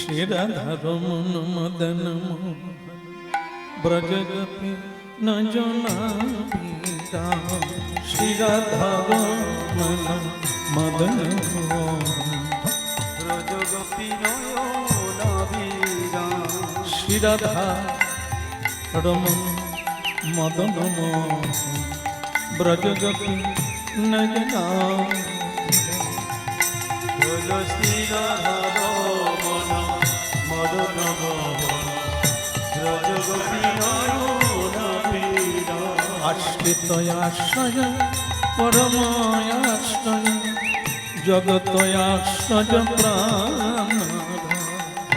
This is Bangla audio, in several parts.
শিরাধরমন মদন ব্রজগপি ন জনাবিরা শিরাধরমন মদন ব্রজগোপী নয়নাবীরা শিরাধা রমন মদন ব্রজগপি ন জনা তুলসী রাধা মন মদন মোহন ব্রজগোপী নয়নাবীরা আশ্রিতয়াশ্রয় পরময়াশ্রয় জগতয়াশ্রয় প্রাণ।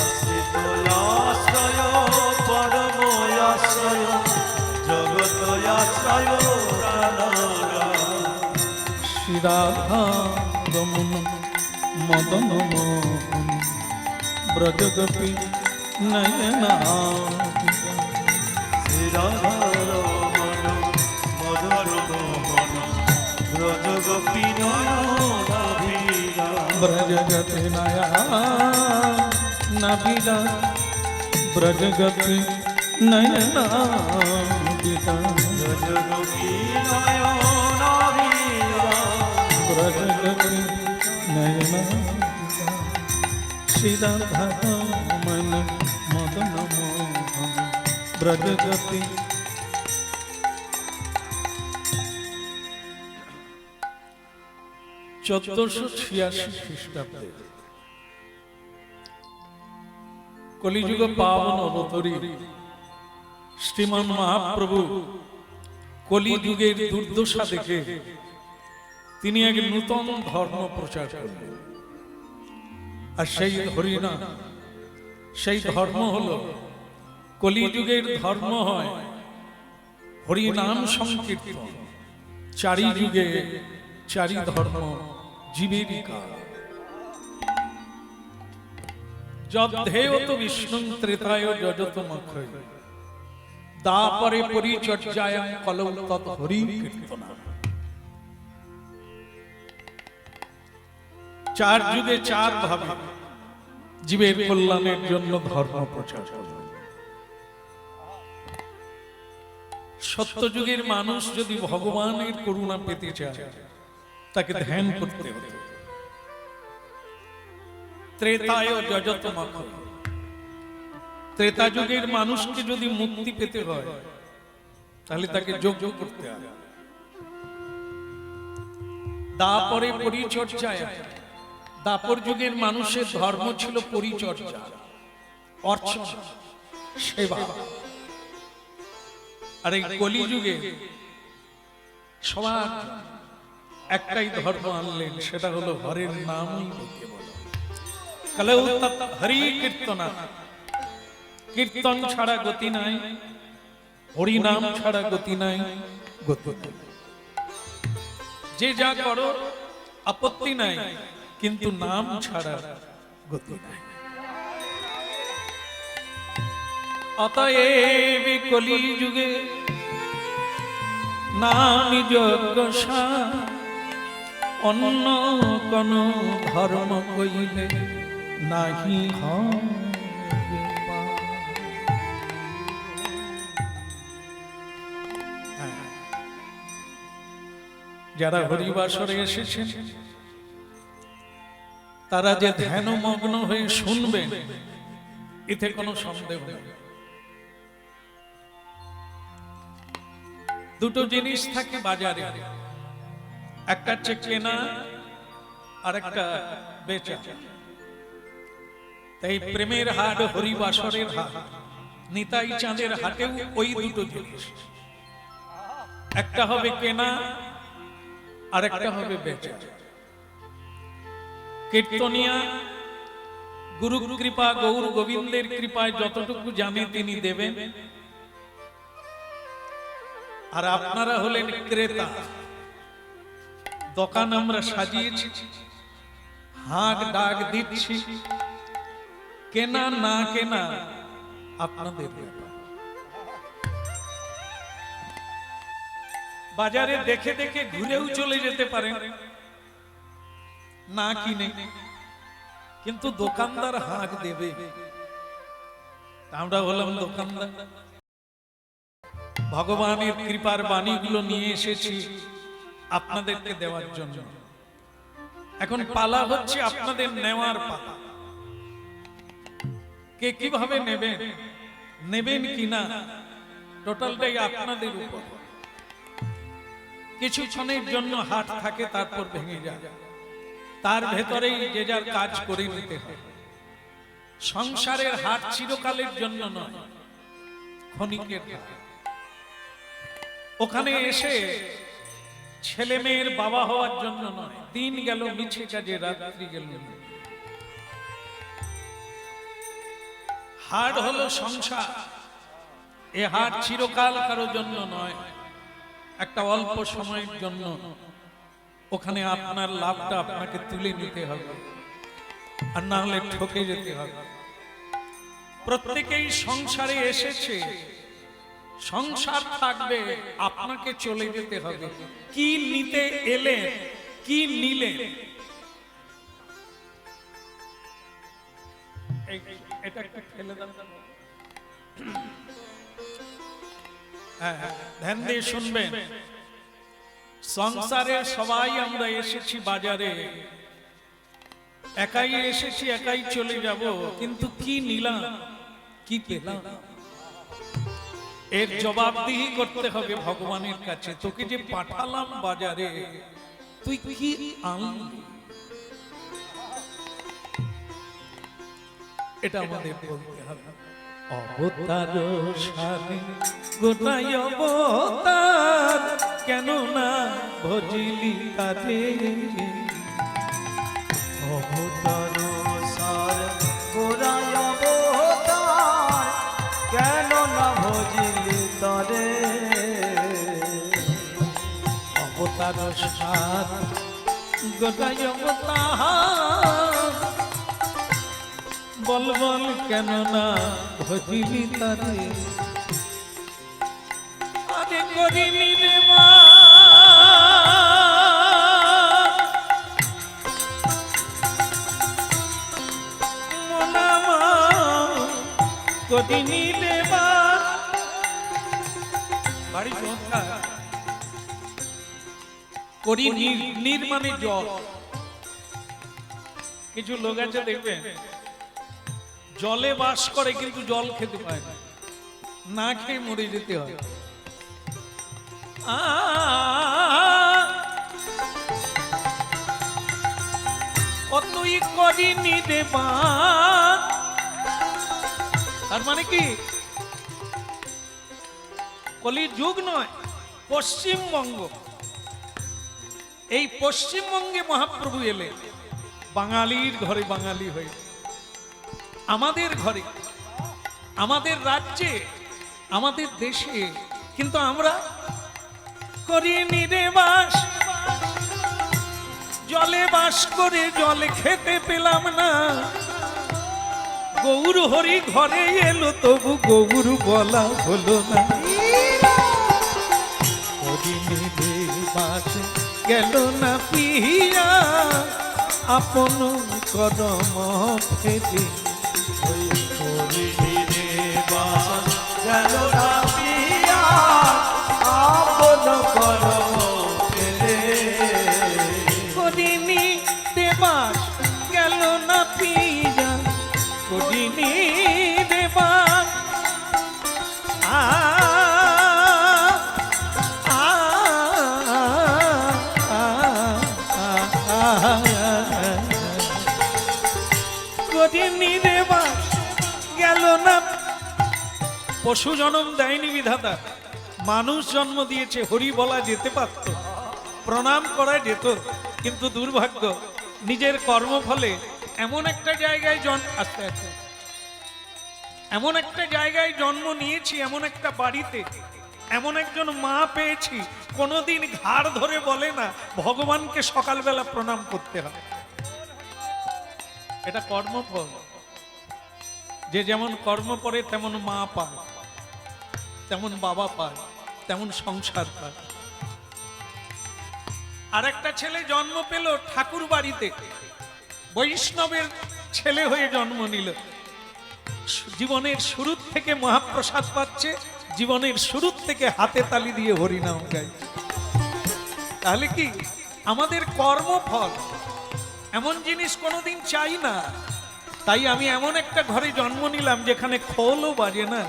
আশ্রিতয়াশ্রয় পরময়াশ্রয় জগতয়াশ্রয় প্রাণরা শ্রীরাধা রমন মদন प्रजगपि नयना ब्रजगपि ब्रजगति नया नभिला ब्रजगति नयना ब्रजगपि नयना ब्रजगति नयना মন মদন মোহন ব্রজগপি চোদ্দশো ছিয়াশি খ্রিস্টাব্দে কলিযুগ পাবন অবতরী শ্রীমান মহাপ্রভু কলিযুগের দুর্দশা দেখে তিনি এক নূতন ধর্ম প্রচার করলেন আর সেই হরিনা সেই ধর্ম হলো কলিযুগের ধর্ম হয় হরিনাম সংকীর্তন। চারি যুগে চারি ধর্ম জীবেরই কাল তো বিষ্ণু ত্রেতায় যজত মক্ষয় দাপরে পরিচর্যায়াং কলৌ তৎ হরি কীর্তনা চার যুগে চার ভাবে জীবের কল্যাণের জন্য ধর্ম প্রচার করলেন সত্য যুগের মানুষ যদি ভগবানের করুণা পেতে চায়, তাকে ধ্যান করতে মাখ। ত্রেতা যুগের মানুষকে যদি মুক্তি পেতে হয়, তাহলে তাকে যোগ্য করতে হবে। তারপরে পরিচর্যায় দাপর যুগের মানুষের ধর্ম ছিল পরিচর্যা সেবা। আর এই কলিযুগে সবার একটাই ধর্ম আনলেন, সেটা হলো হরের কালেও হরি কীর্তনা। কীর্তন ছাড়া গতি নাই, হরি নাম ছাড়া গতি নাই, গতি যে যা করো, আপত্তি নাই কিন্তু নাম ছাড়া গতি নাই অতএব কলি যুগে নামি যজ্ঞ অন্য কোন ধর্ম কইলে নাহি হ্যাঁ। যারা হরিবাসরে এসেছেন তারা যে ধ্যানমগ্ন হয়ে শুনবেন এতে কোনো সন্দেহ নেই। দুটো জিনিস থাকে বাজারে, একটা হচ্ছে কেনা আর একটা বেচা। তাই প্রেমের হাট, হরিবাসরের হাট, নিতাই চাঁদের হাটেও ওই দুটো জিনিস। একটা হবে কেনা আর একটা হবে বেচা। কীর্তনিয়া। গুরু কৃপা, গৌর গোবিন্দের কৃপায় যতটুকু জানে তিনি দেবেন। আর আপনারা হলেন ক্রেতা। দোকান আমরা সাজিয়েছি। হাঁক ডাক দিচ্ছি। কেনা না কেনা আপনাদের বাজারে দেখে দেখে ঘুরেও চলে যেতে পারেন। না কিনে। কিন্তু দোকানদার হাঁক দেবে। আমরা হলাম দোকানদার, ভগবানের কৃপার বাণীগুলো নিয়ে এসেছি আপনাদেরকে দেওয়ার জন্য। এখন পালা হচ্ছে আপনাদের নেওয়ার পালা। কে কীভাবে নেবেন? নেবেন কিনা টোটালটাই আপনাদের উপর। কিছু ক্ষণের জন্য হাট থাকে, তারপর ভেঙে যায়। তার ভেতরেই যে যার কাজ করে নিতে হয়। সংসারের হাট চিরকালের জন্য নয়, ক্ষণিকের ওখানে এসে ছেলে মেয়ের বাবা হওয়ার জন্য নয়, দিন গেল, মিছে কাজে, রাত্রি গেল। হাট হলো সংসার। এ হাট চিরকাল কারোর জন্য নয়, একটা অল্প সময়ের জন্য। ওখানে আপনার লাভটা আপনাকে তুলে নিতে হবে আর না হলে ঠকে যেতে হবে। প্রত্যেকেই সংসারে এসেছে সংসার থাকবে আপনাকে চলে যেতে হবে। কি নিতে এলে কি নিলে? হ্যাঁ, হ্যাঁ, ধ্যান দিয়ে শুনবেন। সংসারে সবাই আমরা এসেছি বাজারে। একাই এসেছি, একাই চলে যাব। কিন্তু কি নিলাম? কি পেলাম? এর জবাবদিহি করতে হবে ভগবানের কাছে। তোকে যে পাঠালাম বাজারে, তুই কি আনলি? এটা আমাদের বলতে হবে। অবতার সারে গোটাই অবতার কেন না ভজিলি কাজে অবতার সার গোড়ায় অবতার কেন না ভজিলি তরে। অবতার সার গোটাই অবতার বল বল কেন না ভজিলি তারে। করিনি জল। কিছু লোক আছে দেখবেন, জলে বাস করে কিন্তু জল খেতে পায় না। না খেয়ে মরে যেতে হয়। আ, কতই করিনি দেবা। তার মানে কি? কলির যুগ নয় পশ্চিমবঙ্গ। এই পশ্চিমবঙ্গে মহাপ্রভু এলে বাঙালির ঘরে বাঙালি হয়ে। আমাদের ঘরে আমাদের রাজ্যে আমাদের দেশে কিন্তু আমরা করিনি রে বাস জলে বাস করে জল খেতে পেলাম না। গৌর হরি ঘরে এলো, তবু গৌর বলা হলো না। গেল না পিয়া। আপন করম ফেলে পশু জন্ম দেয়নি বিধাতা। মানুষ জন্ম দিয়েছে, হরি বলা যেতে পারত। প্রণাম করা যেত, কিন্তু দুর্ভাগ্য, নিজের কর্মফলে এমন একটা জায়গায় জন আস্তে আস্তে। এমন একটা জায়গায় জন্ম নিয়েছি, এমন একটা বাড়িতে, এমন একজন মা পেয়েছি, কোনোদিন ঘাড় ধরে বলে না, ভগবানকে সকালবেলা প্রণাম করতে হবে। এটা কর্মফল। যে যেমন কর্ম করে, তেমন মা পায়। তেমন বাবা পায়, তেমন সংসার পায়। আর একটা ছেলে জন্ম পেল ঠাকুর বাড়িতে। বৈষ্ণবের ছেলে হয়ে জন্ম নিল। জীবনের শুরুর থেকে মহাপ্রসাদ পাচ্ছে, জীবনের শুরুর থেকে হাতে তালি দিয়ে হরিনাম গাই তাহলে কি আমাদের কর্মফল? এমন জিনিস কোনোদিন চাই না। তাই আমি এমন একটা ঘরে জন্ম নিলাম যেখানে খোলও বাজে না।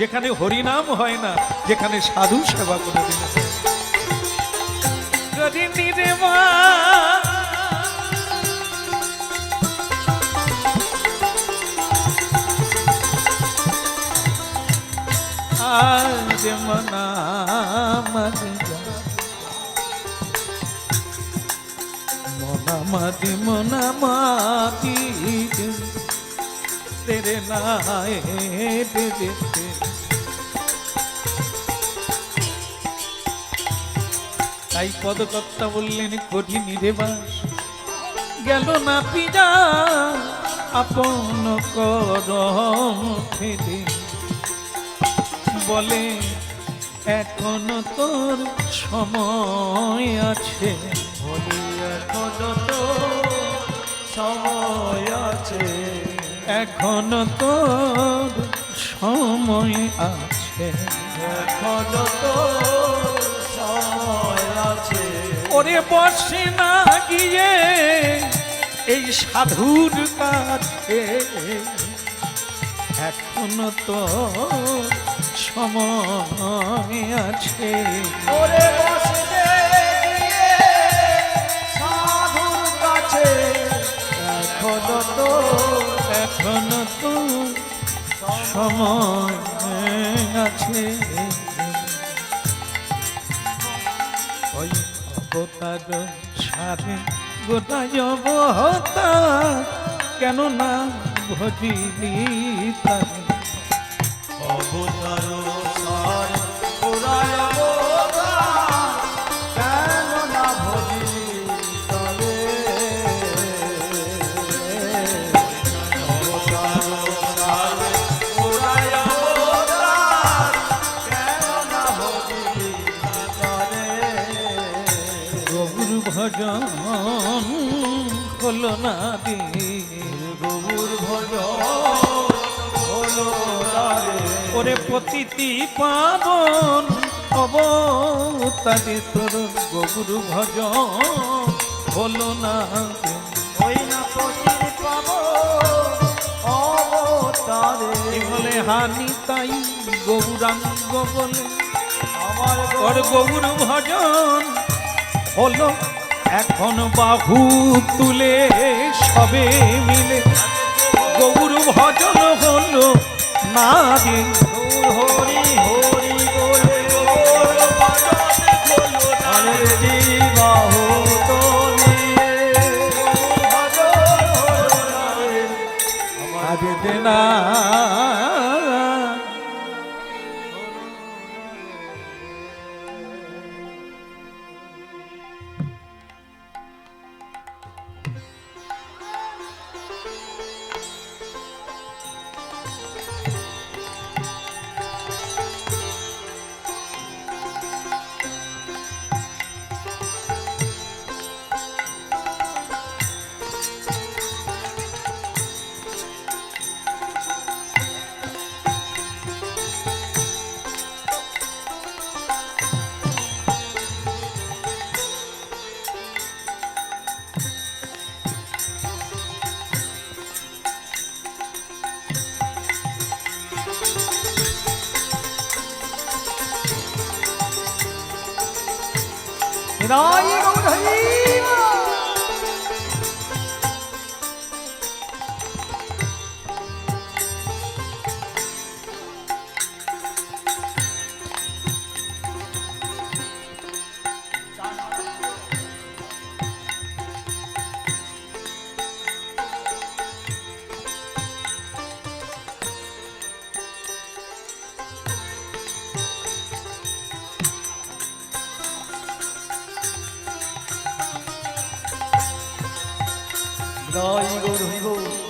যেখানে হরিনাম হয় না, যেখানে সাধু সেবা করে হয় না। গরিনী রে মা, আজ মনা মনা মদি মনা মাতি তেরে। তাই পদকর্তা বললেন, কঠিন রে বাস গেল না পিজা আপন করম ফেলে বলে, এখনও তোর সময় আছে। বলে, এখনও তো সময় আছে। এখনও তোর সময় আছে। এখনও তো সময় ওরে বসে না গিয়ে এই সাধুর কাছে। এখনও তো সময় আছে। ওরে বসে সাধুর কাছে। এখনও তো এখনও তো সময় আছে। অবতার সারে গোটা জবতা কেন না ভজিলি তার। অবতার হলো না দে গৌর ভজন হলো ওরে পতিতি পাবন অবতারে তোর গৌর ভজন হলো না ওই অবতারে। বলে হানি তাই গৌরাঙ্গ বলে আমার গৌর ভজন হলো এখন বাহু তুলে সবে মিলে গৌর ভজন হলো না গৌর হরি হরি বলে হলো না রে। আরে দেনা রাই গৌর হরি গৌর নিতাই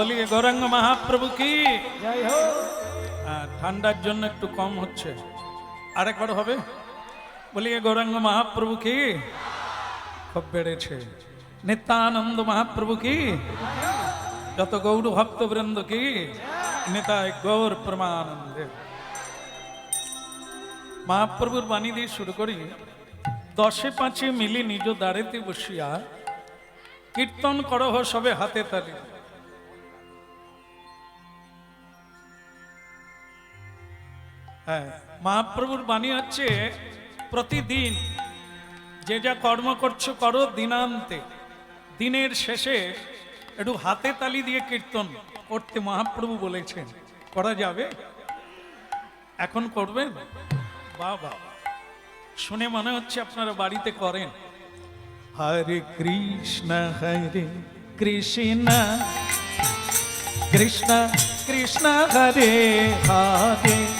বলি গৌরাঙ্গ মহাপ্রভু কি জয় হোক ঠান্ডার জন্য একটু কম হচ্ছে। আরেকবার হবে। বলি গৌরাঙ্গ মহাপ্রভু কি খুব বেড়েছে। নিত্যানন্দ মহাপ্রভু কি যত গৌর ভক্তবৃন্দ কি নেতায় গৌর প্রমানন্দে। মহাপ্রভুর বাণী দিয়ে শুরু করি। দশে পাঁচে মিলি নিজ দাঁড়েতে বসিয়া কীর্তন করহ সবে হাতে তালি। হ্যাঁ মহাপ্রভুর বাণী হচ্ছে প্রতিদিন যে যা কর্ম করছ করো দিনান্তে। দিনের শেষে একটু হাতে তালি দিয়ে কীর্তন করতে মহাপ্রভু বলেছেন। করা যাবে? এখন করবেন? বা বা শুনে মনে হচ্ছে আপনারা বাড়িতে করেন। হরে কৃষ্ণ হরে কৃষ্ণ। কৃষ্ণ কৃষ্ণ, হরে হরে।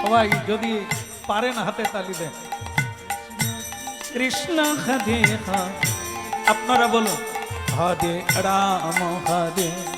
সবাই যদি পারেন হাতে তালি দেন। কৃষ্ণ হরে আপনারা বলুন হদে রাম হরে।